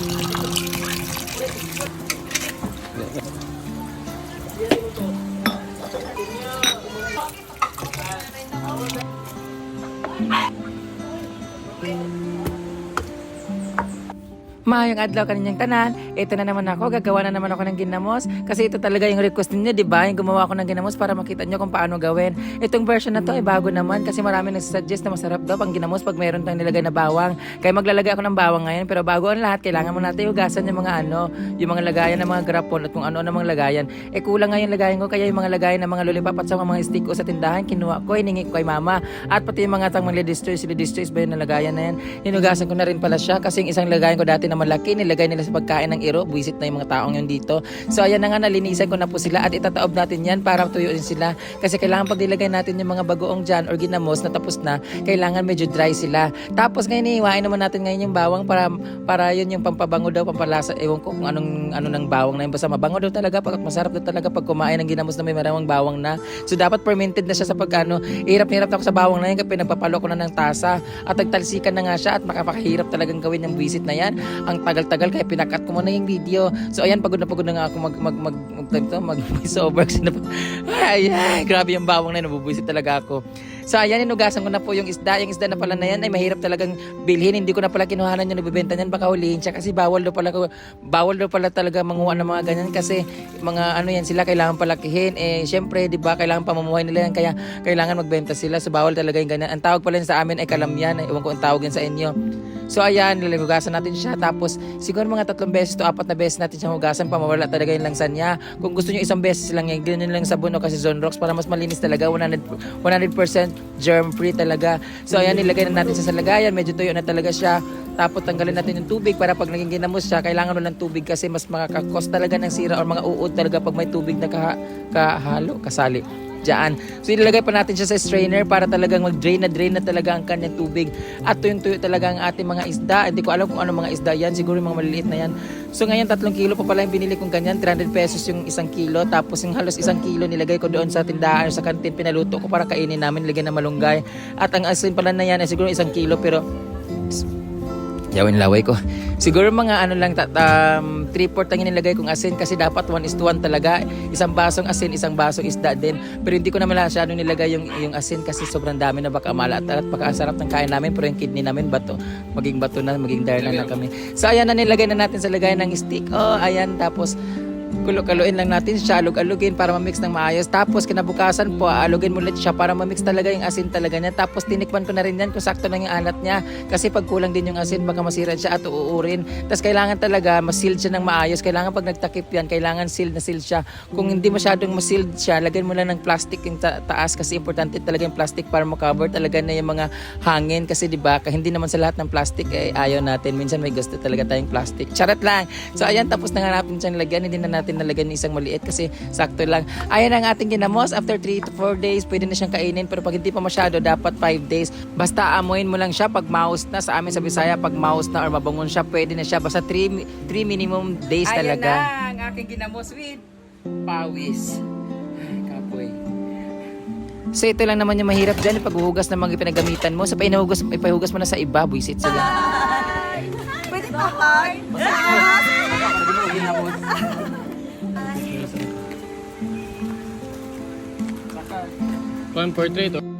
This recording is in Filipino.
Maayong adlaw kaninyang tanan. Ito na naman ako, gagawa na naman ako ng ginamos. Kasi ito talaga yung request ninyo, di ba? Yung gumawa ako ng ginamos para makita nyo kung paano gawin. Itong version na to ay bago naman kasi marami nagsusuggest na masarap daw pang ginamos pag mayroon tayong nilagay na bawang. Kaya maglalagay ako ng bawang ngayon. Pero bago ang lahat, kailangan mo natin hugasan yung mga ano, yung mga lagayan ng mga grapon at kung ano namang lagayan. Eh kulang nga yung lagayan ko, kaya yung mga lagayan ng mga lollipop at sa mga stick ko sa tindahan, kinuha ko, hiningi ko kay mama. At pati yung mga tang mga destroy, sila destroy ba yun na lagayan na yan. Hinugasan ko na rin pala siya kasi yung isang lagayan ko dati na malaki, nilagay nila sa pagkain ng iro, buwisit na yung mga taong yun dito. So ayan na nga, nalinisan ko na po sila at itataob natin yan para tuyuin sila. Kasi kailangan pag nilagay natin yung mga bagoong dyan or ginamos na tapos na, kailangan medyo dry sila. Tapos ngayon, iiwain naman natin ngayon yung bawang para para yun yung pampabango daw, pampalasa. Ewan ko kung anong ano ng bawang na yun. Basta mabango daw talaga, pag masarap daw talaga pag kumain ng ginamos na may maraming bawang na. So dapat fermented na siya sa pag ano, hirap na hirap ako sa bawang na yun kapag nagpapalo ko na ng tasa at nagtalsikan na nga siya at makapakahirap talagang gawin yung visit na yan. Ang tagal-tagal kaya pinakat ko muna yung video. So ayan, pagod na pagod na nga ako mag mag mag mag, mag, mag, sober kasi na ay, ay, grabe yung bawang na nabubuisit talaga ako. So ayan, inugasan ko na po yung isda. Yung isda na pala na yan ay mahirap talagang bilhin. Hindi ko na pala kinuhanan yung nagbibenta niyan. Baka hulihin siya kasi bawal daw pala, bawal daw pala talaga manguha ng mga ganyan kasi mga ano yan sila kailangan palakihin. Eh syempre, di ba, kailangan pamumuhay nila yan kaya kailangan magbenta sila. So bawal talaga yung ganyan. Ang tawag pala sa amin ay kalamyan. Ewan ko ang tawag yan sa inyo. So ayan, lilihugasan natin siya. Tapos siguro mga tatlong beses to apat na beses natin siyang hugasan pa mawala talaga yung langsan niya. Kung gusto niyo isang beses lang yan, ganyan lang sabon o kasi Zone Rocks para mas malinis talaga. 100, 100% germ free talaga. So ayan, nilagay na natin sa lagayan. Medyo tuyo na talaga siya. Tapos tanggalin natin yung tubig para pag naging ginamos siya, kailangan mo ng tubig kasi mas makakakos talaga ng sira or mga uod talaga pag may tubig na kaha, kahalo, kasali dyan. So ilalagay pa natin siya sa strainer para talagang mag-drain na drain na talaga ang kanyang tubig. At tuyong-tuyo talaga ang ating mga isda. Hindi ko alam kung ano mga isda yan. Siguro yung mga maliliit na yan. So ngayon tatlong kilo pa pala yung binili kong ganyan. 300 pesos yung isang kilo. Tapos yung halos isang kilo nilagay ko doon sa tindahan sa kantin. Pinaluto ko para kainin namin. Lagyan ng malunggay. At ang asin pala na yan ay siguro isang kilo pero Yawin laway ko. Siguro mga ano lang, um, 3-4 ang inilagay kong asin kasi dapat 1 is to 1 talaga. Isang basong asin, isang basong isda din. Pero hindi ko naman masyadong nilagay yung, yung asin kasi sobrang dami na baka malat at baka ang sarap ng kain namin pero yung kidney namin bato. Maging bato na, maging darna na kami. So ayan na nilagay na natin sa lagayan ng stick. Oh, ayan. Tapos kulo-kaluin lang natin siya, alug-alugin para ma-mix ng maayos. Tapos kinabukasan po, alugin mo ulit siya para ma-mix talaga yung asin talaga niya. Tapos tinikman ko na rin yan kung sakto lang yung anat niya. Kasi pag kulang din yung asin, baka masira siya at uurin. Tapos kailangan talaga ma-seal siya ng maayos. Kailangan pag nagtakip yan, kailangan seal na seal siya. Kung hindi masyadong ma-sealed siya, lagyan mo lang ng plastic yung ta- taas kasi importante talaga yung plastic para ma-cover talaga na yung mga hangin. Kasi di ba, hindi naman sa lahat ng plastic ay ayaw natin. Minsan may gusto talaga tayong plastic. Charot lang. So ayan, tapos na nga natin siyang lagyan. Hindi na nalagyan ng isang maliit kasi sakto lang. Ayan ang ating ginamos. After 3 to 4 days, pwede na siyang kainin. Pero pag hindi pa masyado, dapat 5 days. Basta amuin mo lang siya pag mouse na. Sa amin sa Bisaya, pag mouse na or mabangon siya, pwede na siya. Basta 3, 3 minimum days talaga. Ayan na ang aking ginamos with pawis. Kapoy. So ito lang naman yung mahirap dyan, paghuhugas ng mga pinagamitan mo. So painuhugas, ipahugas mo na sa iba, buisit sila. Pwede pa hard. Kung portrait.